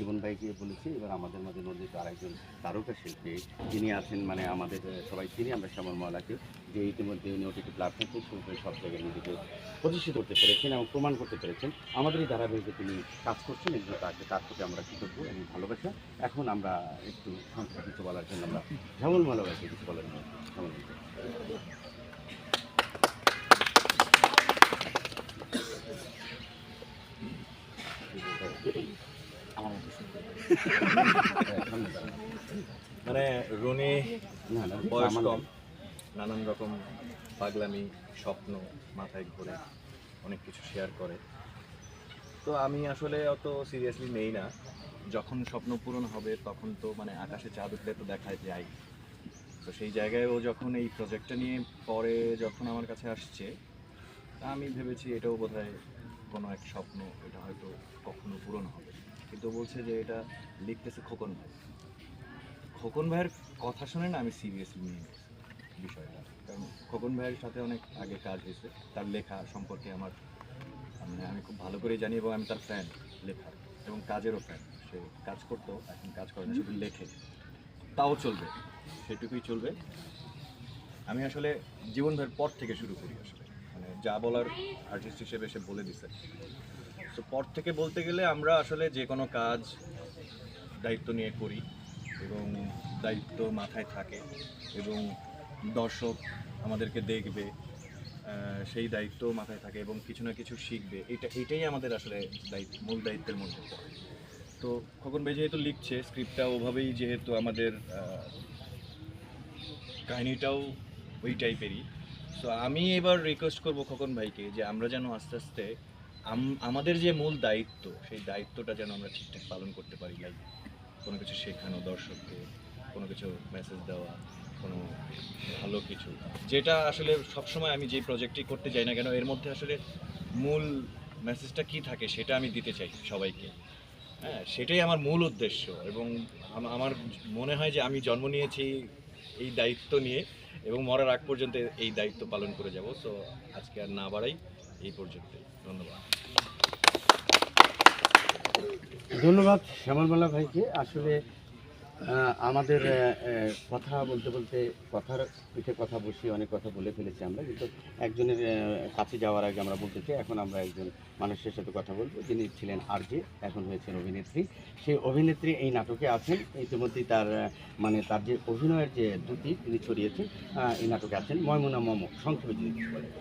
জীবন ভাইকে বলেছি, এবার আমাদের মাঝে নন্দিত আরেকজন তারকা শিল্পী যিনি আছেন মানে আমাদের সবাই চিনি আমরা শ্যামল মহলাকে, যে ইতিমধ্যে উনি ওটিটি প্ল্যাটফর্ম থেকে শুরু করে সব জায়গায় নিজেকে প্রতিষ্ঠিত করতে পেরেছেন এবং প্রমাণ করতে পেরেছেন। আমাদের এই ধারাবাহিকে তিনি কাজ করছেন এবং তাকে তার প্রতি আমরা কৃতজ্ঞ এবং ভালোবাসা। এখন আমরা একটু সংক্ষেপে কিছু বলার জন্য আমরা শ্যামল মহলা ভাইকে কিছু বলার জন্য শ্যামল মানে রনি বয়স কম। নানান রকম পাগলামি স্বপ্ন মাথায় ঘোরে অনেক কিছু শেয়ার করে। তো আমি আসলে অত সিরিয়াসলি নেই না। যখন স্বপ্ন পূরণ হবে তখন তো মানে আকাশে চাঁদ উঠলে তো দেখায় যায় তো সেই জায়গায় ও যখন এই প্রজেক্টটা নিয়ে পরে যখন আমার কাছে আসছে তা আমি ভেবেছি এটাও বোধহয় কোনো এক স্বপ্ন এটা হয়তো কখনো পূরণ হবে। কিন্তু বলছে যে এটা লিখতেছে খোকন ভাই। খোকন ভাইয়ের কথা শুনে না আমি সিরিয়াসলি নিয়ে বিষয়টা। কারণ খোকন ভাইয়ের সাথে অনেক আগে কাজ হয়েছে। তার লেখা সম্পর্কে আমার মানে আমি খুব ভালো করে জানি এবং আমি তার ফ্যান লেখার এবং কাজেরও ফ্যান সে কাজ করতো, এখন কাজ করে না, শুধু লেখে। তাও চলবে, সেটুকুই চলবে। আমি আসলে জীবন পর থেকে শুরু করি আসলে। মানে যা বলার আর্টিস্ট হিসেবে সে বলে দিছে। তো পর থেকে বলতে গেলে আমরা আসলে যে কোনো কাজ দায়িত্ব নিয়ে করি। এবং দায়িত্ব মাথায় থাকে এবং দর্শক আমাদেরকে দেখবে সেই দায়িত্ব মাথায় থাকে এবং কিছু না কিছু শিখবে। এটা, এটাই আমাদের আসলে দায়িত্ব, মূল দায়িত্বের মধ্যে। পড়ে তো খোকন ভাই যেহেতু লিখছে স্ক্রিপ্টটা ওভাবেই যেহেতু আমাদের কাহিনিটাও ওই টাইপেরই সো আমি এবার রিকোয়েস্ট করব খোকন ভাইকে যে আমরা যেন আস্তে আস্তে আমাদের যে মূল দায়িত্ব, সেই দায়িত্বটা যেন আমরা ঠিকঠাক পালন করতে পারি লাইক কোনো কিছু শেখানো দর্শককে কোনো কিছু মেসেজ দেওয়া, কোনো ভালো কিছু। যেটা আসলে সবসময় আমি যে প্রজেক্টটি করতে যাই না কেন, এর মধ্যে আসলে মূল মেসেজটা কি থাকে সেটা আমি দিতে চাই সবাইকে। হ্যাঁ সেটাই আমার মূল উদ্দেশ্য এবং আমার মনে হয় যে আমি জন্ম নিয়েছি এই দায়িত্ব নিয়ে এবং মরার আগ পর্যন্ত এই দায়িত্ব পালন করে যাব। সো আজকে আর না বাড়াই এই পর্যন্তই। ধন্যবাদ। ধন্যবাদ শ্যামলমালা ভাইকে। আসলে আমাদের কথা বলতে বলতে কথার পিঠে কথা বসিয়ে অনেক কথা বলে ফেলেছি আমরা, কিন্তু একজনের কাছে যাওয়ার আগে আমরা বলতে চাই, এখন আমরা একজন মানুষের সাথে কথা বলব। যিনি ছিলেন আর আরজে, এখন হয়েছেন অভিনেত্রী। সেই অভিনেত্রী এই নাটকে আছেন। ইতিমধ্যেই তার মানে তার যে অভিনয়ের যে দুটি তিনি ছড়িয়েছেন এই নাটকে আছেন ময়মুনা মম সংক্ষেপে যদি কিছু বলেন।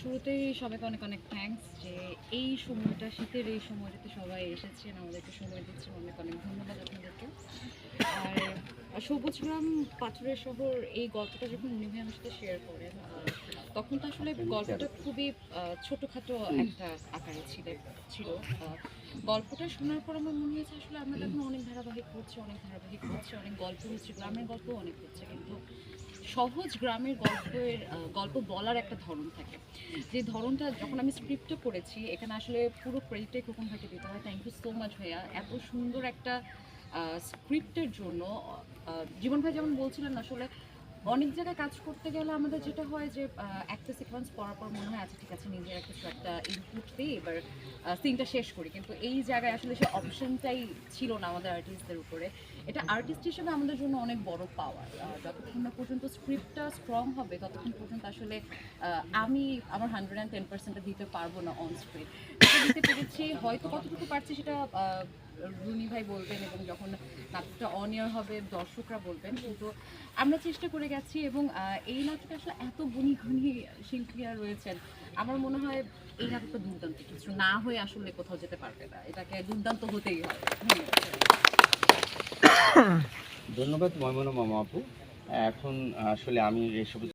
শুরুতেই সবাইকে অনেক অনেক থ্যাঙ্কস যে এই সময়টা, শীতের এই সময়টাতে সবাই এসেছেন, আমাদেরকে সময় দিচ্ছেন, অনেক অনেক ধন্যবাদ আপনাদেরকে। আর সবুজ গ্রাম পাথরের শহর, এই গল্পটা যখন উনি ভাই আমার সাথে শেয়ার করেন, তখন তো আসলে গল্পটা খুবই ছোটখাটো একটা আকারে ছিল ছিল। গল্পটা শোনার পর আমার মনে হয়েছে আসলে আমরা ধারাবাহিক হচ্ছে, অনেক ধারাবাহিক হচ্ছে, অনেক গল্প হচ্ছে, গ্রামের গল্প অনেক হচ্ছে, কিন্তু সহজ গ্রামের গল্পের গল্প বলার একটা ধরন থাকে। যে ধরনটা যখন আমি স্ক্রিপ্টে করেছি এখানে আসলে পুরো ক্রেডিটে খোকন ভাইকে দিতে হয়। থ্যাংক ইউ সো মাচ ভাইয়া। এত সুন্দর একটা স্ক্রিপ্টের জন্য জীবন ভাই যেমন বলছিলেন আসলে অনেক জায়গায় কাজ করতে গেলে আমাদের যেটা হয় যে একটা সিকোয়েন্স পর মনে হয় আচ্ছা ঠিক আছে, নিজের কিছু একটা ইনপুট দিই, এবার সিনটা শেষ করি। কিন্তু এই জায়গায় আসলে সে অপশনটাই ছিল না আমাদের আর্টিস্টদের উপরে। এটা আর্টিস্ট হিসেবে আমাদের জন্য অনেক বড় পাওয়ার যতক্ষণ না পর্যন্ত স্ক্রিপ্টটা স্ট্রং হবে, ততক্ষণ পর্যন্ত আসলে আমি আমার হান্ড্রেড অ্যান্ড টেন পার্সেন্টটা দিতে পারব না অন স্ক্রিপ্ট দিতে পেরেছি, হয়তো কতটুকু পারছি সেটা রুনি ভাই বলবেন এবং যখন নাটকটা অন হবে দর্শকরা বলবেন। কিন্তু আমরা চেষ্টা করে গেছি এবং এই নাটকে আসলে এত গুণী গুণী শিল্পীরা রয়েছেন। আমার মনে হয় এই নাটকটা দুর্দান্ত, কিছু না হয়ে আসলে কোথাও যেতে পারবে না। এটাকে দুর্দান্ত হতেই ধন্যবাদ ধন্যবাদ ময়মনা মামা আপু। এখন আসলে আমি এসব